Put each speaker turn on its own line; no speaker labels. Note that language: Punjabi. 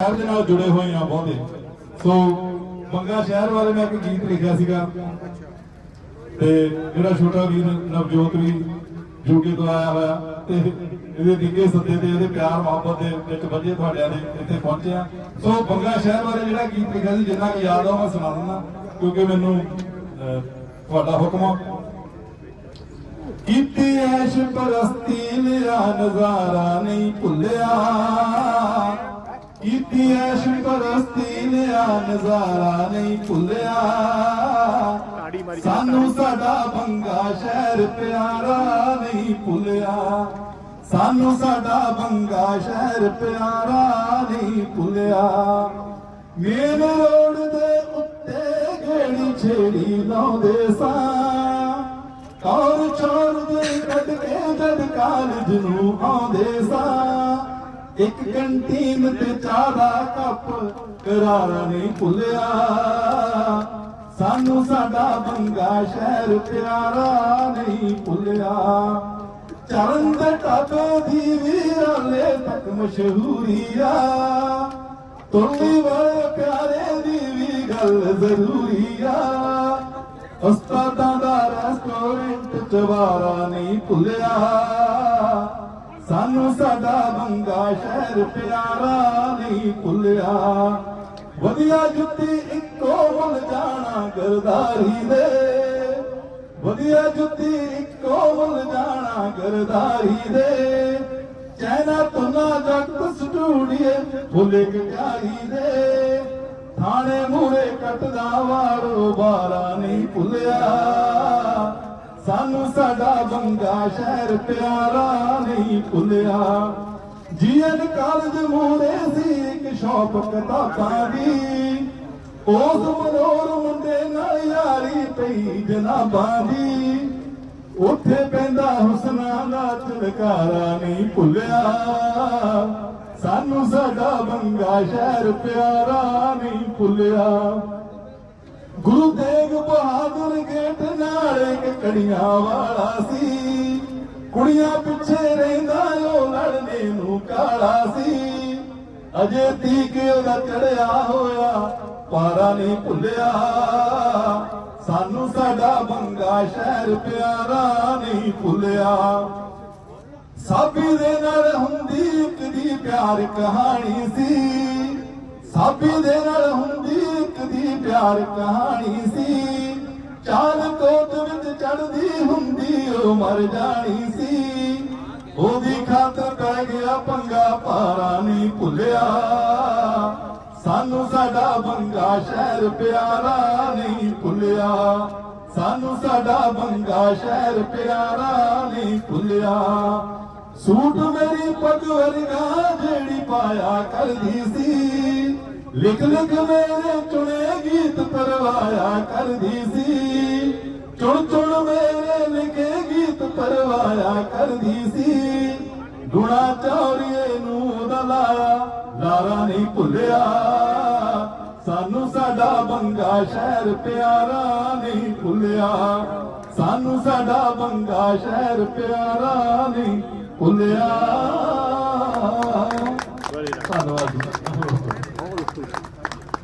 ਸ਼ਹਿਰ ਦੇ ਨਾਲ ਜੁੜੇ ਹੋਏ ਆ ਬਹੁਤੇ। ਸੋ ਬੰਗਾ ਸ਼ਹਿਰ ਬਾਰੇ ਮੈਂ ਇੱਕ ਗੀਤ ਲਿਖਿਆ ਸੀਗਾ। ਤੇ ਜਿਹੜਾ ਛੋਟਾ ਵੀਰ ਨਵਜੋਤ ਵੀ ਯੂਕੇ ਤੋਂ ਆਇਆ ਹੋਇਆ ਤੇ ਇਹਦੇ ਨਿੱਕੇ ਸੱਦੇ ਤੇ ਇਹਦੇ ਪਿਆਰ ਮੁਹੱਬਤ ਦੇ ਵਿੱਚ ਵੱਜੇ ਤੁਹਾਡਿਆਂ ਦੇ ਇੱਥੇ ਪਹੁੰਚੇ ਸੋ ਬੰਗਾ ਸ਼ਹਿਰ ਬਾਰੇ ਜਿਹੜਾ ਗੀਤ ਲਿਖਿਆ ਸੀ ਜਿੰਨਾ ਕਿ ਯਾਦ ਆ ਮੈਂ ਸੁਣਾ ਦਿੰਦਾ ਕਿਉਂਕਿ ਮੈਨੂੰ ਅਹ, ਤੁਹਾਡਾ ਹੁਕਮ ਆ। ਕੀਤੀ ਐਸ਼ ਪਰਸਤੀ ਲਿਆ ਨਜ਼ਾਰਾ ਨਹੀਂ ਭੁੱਲਿਆ। ਕੀਤੀ ਐਸ਼ ਪਰਸਤੀ ਲਿਆ ਨਜ਼ਾਰਾ ਨਹੀਂ ਭੁੱਲਿਆ। ਸਾਨੂੰ ਸਾਡਾ ਬੰਗਾ ਸ਼ਹਿਰ ਪਿਆਰਾ ਨਹੀਂ ਭੁੱਲਿਆ। ਸਾਨੂੰ ਸਾਡਾ ਬੰਗਾ ਸ਼ਹਿਰ ਪਿਆਰਾ ਨਹੀਂ ਭੁੱਲਿਆ। ਮੇਨ ਰੋਡ ਦੇ ਉੱਤੇ ਗੇੜੀ ਛੇੜੀ ਲਾਉਂਦੇ ਸਾਂ। ਕੌਰ ਛੋੜ ਦੇ ਕੱਢ ਕੇ ਜਦ ਕਾਲਜ ਨੂੰ ਆਉਂਦੇ ਸਾਂ। ਇੱਕ ਕੰਟੀਨ ਤੇ ਚਾਹ ਦਾ ਕੱਪ ਕਰਾਰਾ ਨਹੀਂ ਭੁੱਲਿਆ। ਸਾਨੂੰ ਸਾਡਾ ਬੰਗਾ ਸ਼ਹਿਰ ਪਿਆਰਾ ਨਹੀਂ ਭੁੱਲਿਆ। ਚਰਨ ਦੇ ਟਾਪੇ ਦੀ ਵੀਰਾਲੇ ਤੱਕ ਮਸ਼ਹੂਰੀ ਆ। ਤੋਲੀ ਵਾਲੇ ਪਿਆਰੇ ਦੀ ਵੀ ਗੱਲ ਜ਼ਰੂਰੀ ਆ। ਉਸਤਾਦਾਂ ਦਾ ਰੈਸਟੋਰੈਂਟ ਚਵਾਰਾ ਨਹੀਂ ਭੁੱਲਿਆ। ਸਾਨੂੰ ਸਾਡਾ ਬੰਗਾ ਸ਼ਹਿਰ ਪਿਆਰਾ ਨਹੀਂ ਭੁੱਲਿਆ। ਵਧੀਆ ਜੁੱਤੀ ਇੱਕੋ ਮੁੱਲ ਜਾਣਾ ਗਰਦਾਰੀ ਦੇ। ਵਧੀਆ ਜੁੱਤੀ ਇੱਕੋ ਮੁੱਲ ਜਾਣਾ ਗਰਦਾਰੀ ਦੇ। ਚੈਨਾ ਤੁਨਾ ਜੱਟ ਸਟੂਡੀਏ ਭੁੱਲੇ ਪਿਆਰੀ ਦੇ। ਥਾਣੇ ਮੂਰੇ ਕੱਟਦਾ ਵਾਰੋ ਬਾਰਾ ਨਹੀਂ ਭੁੱਲਿਆ। ਸਾਨੂੰ ਸਾਡਾ ਬੰਗਾ ਸ਼ਹਿਰ ਪਿਆਰਾ ਨਹੀਂ ਭੁੱਲਿਆ। ਜੀਐਨ ਕਾਲਜ ਮੂਰੇ ਸੀ ਇੱਕ ਸ਼ੌਪ ਕਿਤਾਬਾਂ ਦੀ। ਉਸ ਮਨੋਰ ਮੁੰਡੇ ਨਾਲ ਯਾਰੀ ਪਈ ਜਨਾਬਾਂ ਦੀ। ਉੱਥੇ ਪੈਂਦਾ ਹੁਸਨਾ ਦਾ ਚਲਕਾਰਾ ਨਹੀਂ ਭੁੱਲਿਆ। ਸਾਨੂੰ ਸਾਡਾ ਬੰਗਾ ਸ਼ਹਿਰ ਪਿਆਰਾ ਨਹੀਂ ਭੁੱਲਿਆ। ਗੁਰੂ ਤੇਗ ਬਹਾਦਰ ਗੇਟ ਨਾਲ ਇੱਕ ਕੜੀਆਂ ਵਾਲਾ ਸੀ। ਕੁੜੀਆਂ ਪਿੱਛੇ ਰਹਿੰਦਾ, ਉਹ ਲੜਨੇ ਨੂੰ ਕਾਲਾ ਸੀ। ਅਜੇ ਤੀਕ ਉਹਦਾ ਚੜਿਆ ਹੋਇਆ, ਪਾਰਾ ਨਹੀਂ ਭੁੱਲਿਆ। ਸਾਨੂੰ ਸਾਡਾ ਬੰਗਾ ਸ਼ਹਿਰ ਪਿਆਰਾ ਨਹੀਂ ਭੁੱਲਿਆ। ਸਾਬੀ ਦੇ ਨਾਲ ਹੁੰਦੀ ਇੱਕ ਦੀ ਪਿਆਰ ਕਹਾਣੀ ਸੀ। ਸਾਬੀ ਦੇ ਨਾਲ ਹੁੰਦੀ ਇੱਕ ਦੀ ਪਿਆਰ ਕਹਾਣੀ ਸੀ। ਚਾਲ ਕੋਟ ਵਿੱਚ ਚੜਦੀ ਹੁੰਦੀ, ਉਹ ਮਰ ਜਾਣੀ ਸੀ। ਉਹਦੀ ਖਾਤਰ ਪੈ ਗਿਆ ਪੰਗਾ ਪਾਰਾ ਨਹੀਂ ਭੁੱਲਿਆ। ਸਾਨੂੰ ਸਾਡਾ ਬੰਗਾ ਸ਼ਹਿਰ ਪਿਆਰਾ ਨਹੀਂ ਭੁੱਲਿਆ। ਸਾਨੂੰ ਸਾਡਾ ਬੰਗਾ ਸ਼ਹਿਰ ਪਿਆਰਾ ਨਹੀਂ ਭੁੱਲਿਆ। ਸੂਟ ਮੇਰੀ ਪੱਗ ਵਰਗਾ ਜਿਹੜੀ ਪਾਇਆ ਕਰਦੀ ਸੀ। ਲਿਖ ਲਿਖ ਮੇਰੇ ਚੁਣੇ ਗੀਤ ਪਰਵਾਇਆ ਕਰਦੀ ਸੀ। ਚੁਣ ਚੁਣ ਮੇਰੇ ਲਿਖੇ ਗੀਤ ਪਰਵਾਇਆ ਕਰਦੀ ਸੀ। ਗੁਣਾ ਚੌਰੀਏ ਨੂੰ ਉਹਦਾ ਲਾਰਾ ਨਹੀਂ ਭੁੱਲਿਆ। ਸਾਨੂੰ ਸਾਡਾ ਬੰਗਾ ਸ਼ਹਿਰ ਪਿਆਰਾ ਨਹੀਂ ਭੁੱਲਿਆ। ਸਾਨੂੰ ਸਾਡਾ ਬੰਗਾ ਸ਼ਹਿਰ ਪਿਆਰਾ ਨਹੀਂ ਭੁੱਲਿਆ। ਧੰਨਵਾਦ